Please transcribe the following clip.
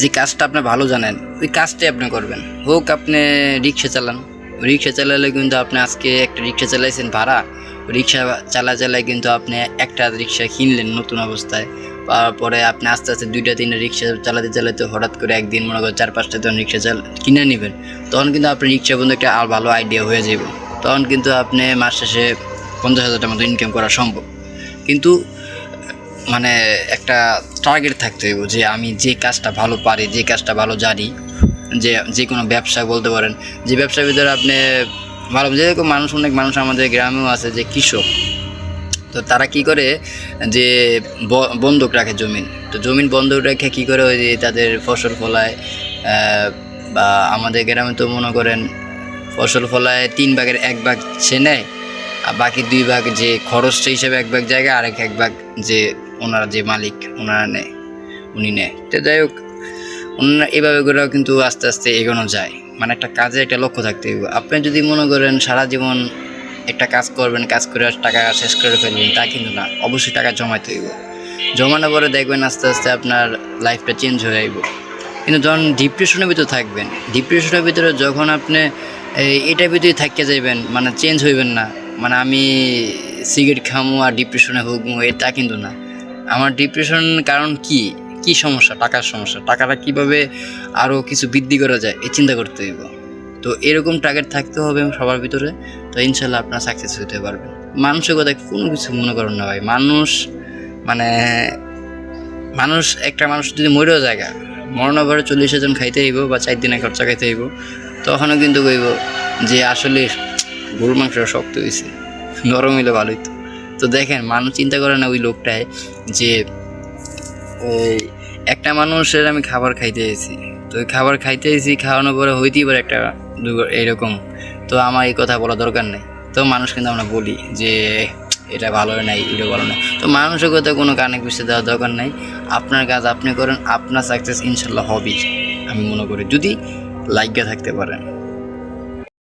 যে কাজটা আপনি ভালো জানেন, ওই কাজটাই আপনি করবেন। হোক আপনি রিক্সা চালান, রিক্সা চালালে কিন্তু আপনি আজকে একটা রিক্সা চালাইছেন ভাড়া, রিক্সা চালা চালায় কিন্তু আপনি একটা রিক্সা কিনলেন নতুন অবস্থায় তারপরে আপনি আস্তে আস্তে দুইটা, তিনটা রিক্সা চালাতে চালাতে হঠাৎ করে একদিন মনে করেন চার, পাঁচটা তখন রিক্সা চাল, কিনে নেবেন, তখন কিন্তু আপনি রিক্সা বন্ধু একটা আর ভালো আইডিয়া হয়ে যাবে তখন কিন্তু আপনি মাস শেষে পঞ্চাশ হাজার টাকা মতো ইনকাম করা সম্ভব। কিন্তু মানে একটা টার্গেট থাকতে হইব যে আমি যে কাজটা ভালো পারি, যে কাজটা ভালো জানি, যে যে কোনো ব্যবসা বলতে পারেন। যে ব্যবসার ভিতরে আপনি ভালো যেরকম মানুষ, অনেক মানুষ আমাদের গ্রামেও আছে যে কৃষক। তো তারা কি করে যে ব- বন্ধক রাখে জমিন। তো জমিন বন্ধক রেখে কি করে ওই যে তাদের ফসল ফলায় বা আমাদের গ্রামে তো মনে করেন ফসল ফলায় তিন ভাগের এক ভাগ সে নেয়, আর বাকি দুই ভাগ যে খরচটা হিসেবে এক ভাগ জায়গা আর এক এক ভাগ যে ওনারা যে মালিক, ওনারা নেয়, উনি নেয়। তো যাই হোক, ওনারা এভাবে করেও কিন্তু আস্তে আস্তে এগোনো যায়। মানে একটা কাজে একটা লক্ষ্য থাকতে হবে আপনি যদি মনে করেন সারা জীবন একটা কাজ করবেন, কাজ করে টাকা শেষ করে ফেলবেন, তা কিন্তু না। অবশ্যই টাকা জমাইতে হইব। জমানোর পরে দেখবেন আস্তে আস্তে আপনার লাইফটা চেঞ্জ হয়ে আইব। কিন্তু যখন ডিপ্রেশনের ভিতরে থাকবেন ডিপ্রেশনের ভিতরে যখন আপনি এটার ভিতরে থাকতে যাইবেন মানে চেঞ্জ হইবেন না। মানে আমি সিগারেট খামো আর ডিপ্রেশনে ভুগবো এটা কিন্তু না। আমার ডিপ্রেশন কারণ কি? কি সমস্যা? টাকার সমস্যা। টাকাটা কীভাবে আরও কিছু বৃদ্ধি করা যায় এই চিন্তা করতে হইব। তো এরকম টার্গেট থাকতে হবে সবার ভিতরে। তো ইনশাল্লাহ আপনার সাকসেস হতে পারবেন। মানুষের কথা কোনো কিছু মনে করেন না ভাই। মানুষ মানে মানুষ, একটা মানুষ যদি মরেও জায়গা মরণের পরে চল্লিশ হাজার খাইতে হইব বা চার দিনে খরচা খাইতে হইব, তখনও কিন্তু কইব যে আসলে গরুর মাংস শক্ত হয়েছে নরম হইলে ভালোই তো। তো দেখেন, মানুষ চিন্তা করে না ওই লোকটায় যে ওই একটা মানুষের আমি খাবার খাইতে এসেছি। তো খাবার খাইতে এসেছি, খাওয়ানোর পরে হইতেই পারে একটা এইরকম তো আমার এই কথা বলা দরকার নেই। তো মানুষ কিন্তু আমরা বলি যে, এটা ভালো নাই, এটা ভালো না তো মানুষের কথা কোনো কানে গুছিয়ে দেওয়ার দরকার নাই। আপনার কাজ আপনি করেন, আপনার সাকসেস ইনশাল্লাহ হবেই, আমি মনে করি। যদি লাইগা থাকতে পারেন।